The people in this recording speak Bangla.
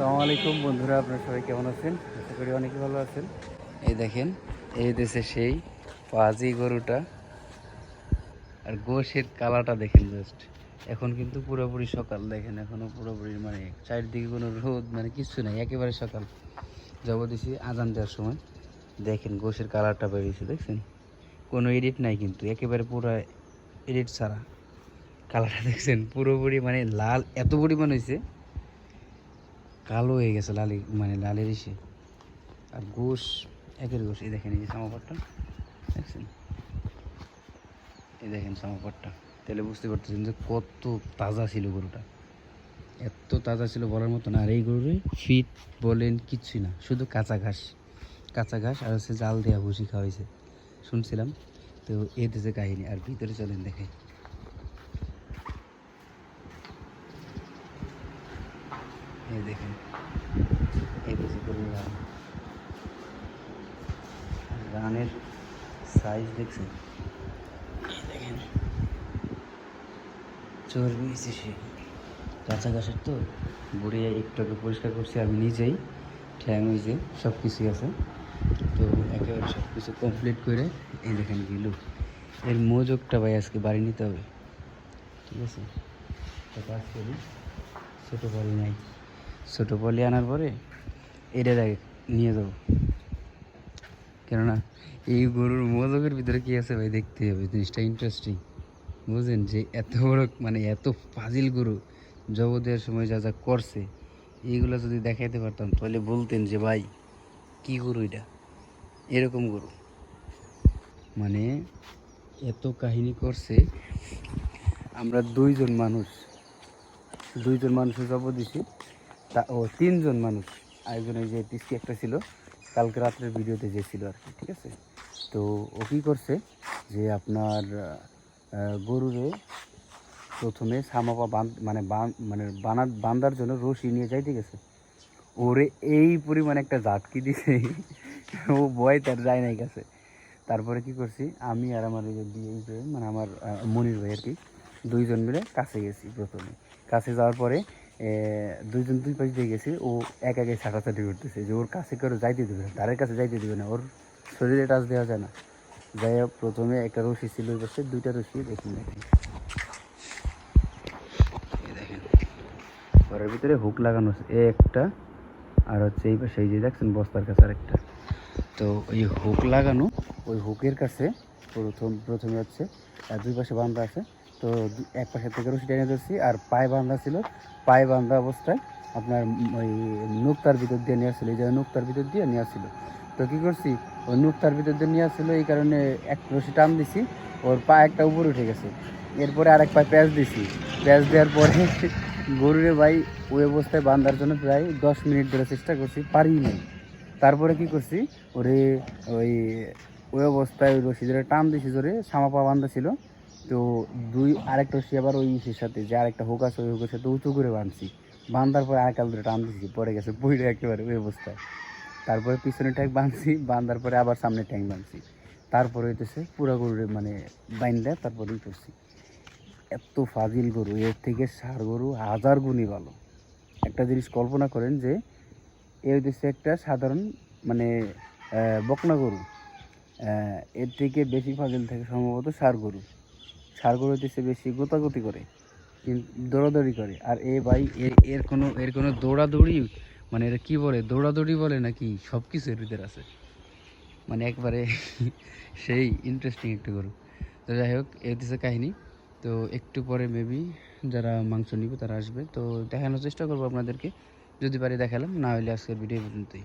আসসালামু আলাইকুম বন্ধুরা, আপনারা সবাই কেমন আছেন? আশা করি অনেকে ভালো আছেন। এই দেখেন, এই দেশে সেই পাজি গরুটা। আর গোশের কালারটা দেখেন জাস্ট এখন কিন্তু পুরোপুরি সকাল, দেখেন এখনও পুরোপুরি মানে চারিদিকে কোনো রোদ মানে কিচ্ছু নাই, একেবারে সকাল। যাব দিছি আজান দেওয়ার সময়। দেখেন গোশের কালারটা বেরিয়েছে দেখছেন? কোনো এডিট নাই কিন্তু, একেবারে পুরো এডিট ছাড়া। কালারটা দেখছেন পুরোপুরি মানে লাল, এত পরিমাণ হয়েছে কালো হয়ে গেছে লালি মানে লালের ইসে। আর গোশ, একের গোশ। এই দেখেন এই যে সামাপাটটা। দেখছেন? এই দেখেন সামাপাটটা। তাহলে বুঝতে পারতেছেন যে কত তাজা ছিল গরুটা। এত তাজা ছিল বলার মতো না। আর এই গরুরে ফিট বলেন কিচ্ছুই না। শুধু কাঁচা ঘাস। কাঁচা ঘাস আর হচ্ছে জাল দেওয়া ভুসি খাওয়াইছে। শুনছিলাম? তো এ দেশে কাহিনী। আর ভিতরে চলেন দেখে এই দেখেন। এই দেশে গরুর রান রানের সাইজ দেখছেন? দেখেন। চর্বি সে। কাঁচা ঘাসের তো। বুড়িয়ে একটু পরিষ্কার করছি, আমি নিজেই। ঠ্যাং হয়েছে সব কিছুই আছে। তো একেবারে সব কিছু কমপ্লিট করে এই দেখেন গিলু। এর মোজকটা ভাই আজকে বাড়ি নিতে হবে। ঠিক আছে? তো কাজ করি। ছোটো বাড়ি নাই। ছোটো পলি আনার পরে এটা দেখ, নিয়ে যাব। কেননা এই গরুর মোজকের ভিতরে কী আছে ভাই, দেখতে হবে, জিনিসটা ইন্টারেস্টিং বুঝলেন যে এত বড় মানে এত ফাজিল গরু জব দেওয়ার সময় যা যা করছে, এইগুলো যদি দেখাইতে পারতাম, তাহলে বলতেন যে ভাই, কি গরু এটা? এরকম গরু। মানে এত কাহিনী করছে, আমরা দুইজন মানুষ, দুইজন মানুষের জব দিছি। তা ও তিনজন মানুষ। ওই যে পিসকি একটা ছিল, কালকে রাত্রের ভিডিওতে যে ছিল আর কি, ঠিক আছে? তো ও কী করছে যে আপনার গরুরে প্রথমে সামাপা বান মানে বান মানে বানা বান্দার জন্য রশি নিয়ে যাইতে গেছে। ওরে এই পরিমাণ একটা জাতকি দিছে। ও ভয় তার যায় নাই গেছে তারপরে কি করছি, আমি আর আমার এই যে বিয়ে মানে আমার মনির ভাই আর কি, দুইজন মিলে কাছে গেছি প্রথমে। কাছে যাওয়ার পরে দুইজন দুই পাশ দিয়ে গেছি, ও এক একে ছাটাছাটি করতেছে। যে ওর কাছে করে যাইতে দেবে না, তারের কাছে যাইতে দেবে না, ওর শরীরে টাচ দেওয়া যায় না। যাই হোক, প্রথমে একটা রশি ছিল ওই পাশে, দুইটা রশি দেখুন দেখেন, ঘরের ভিতরে হুক লাগানো আছে এই একটা, আর হচ্ছে এই পাশে এই যে দেখছেন, বস্তার কাছে আরেকটা। তো ওই হুক লাগানো, ওই হুকের কাছে প্রথম, প্রথমে হচ্ছে দুই পাশে বান্ধা আছে। তো এক পাশে থেকে রশি টেনে ধরছি, আর পায়ে বান্ধা ছিল, পায়ে বান্ধা অবস্থায় আপনার ওই নুক্তার ভিতর দিয়ে নিয়ে আসছিল এই যে নুক্তার ভিতর দিয়ে নিয়ে আসছিল তো কী করছি? ওই নুক্তার ভিতর দিয়ে নিয়ে আসছিল এই কারণে এক রশি টান দিছি, ওর পা একটা উপরে উঠে গেছে। এরপরে আরেক পায়ে প্যাঁচ দিছি। প্যাঁচ দেওয়ার পরে গরুরে ভাই ওই অবস্থায় বান্ধার জন্য প্রায় দশ মিনিট ধরে চেষ্টা করছি, পারি নাই। তারপরে কি করছি? ওরে ওই ওই অবস্থায় ওই রশি ধরে টান দিছি ধরে সামা পা বান্ধা ছিল। তো দুই আরেকটা রশি আবার ওই ইসের সাথে, যে আরেকটা হোক আছে, ওই হুকের সাথে উঁচু করে বাঁধছি। বান্ধার পরে আরেকাল ধরে টান দিছি পরে গেছে, পড়ে একেবারে ওই অবস্থায়। তারপরে পিছনে ট্যাঙ্ক বাঁধছি, বাঁধার পরে আবার সামনে ট্যাঙ্ক বাঁধছি। তারপরে হইতেছে পুরা গরুরে মানে বাইন্দা, তারপরে করছি। এত ফাজিল গরু, এর থেকে সার গরু হাজার গুণই ভালো। একটা জিনিস কল্পনা করেন যে, এ হইতেছে একটা সাধারণ মানে বকনা গরু। এর থেকে বেশি ফাজিল থাকে সম্ভবত সার গরু। গরু হইতেছে বেশি গোতাগতি করে দৌড়াদৌড়ি করে। আর এ ভাই এর এর কোনো এর কোনো দৌড়াদৌড়ি মানে এটা কী বলে, দৌড়াদৌড়ি বলে নাকি সব কিছু এর ভিতরে আছে? মানে একবারে সেই ইন্টারেস্টিং একটু গরু তো যাই হোক, এ হচ্ছে কাহিনী। তো একটু পরে মেবি যারা মাংস নিবে তারা আসবে। তো দেখানোর চেষ্টা করব আপনাদেরকে। যদি পারি দেখালাম, না হলে আজকের ভিডিও পর্যন্তই।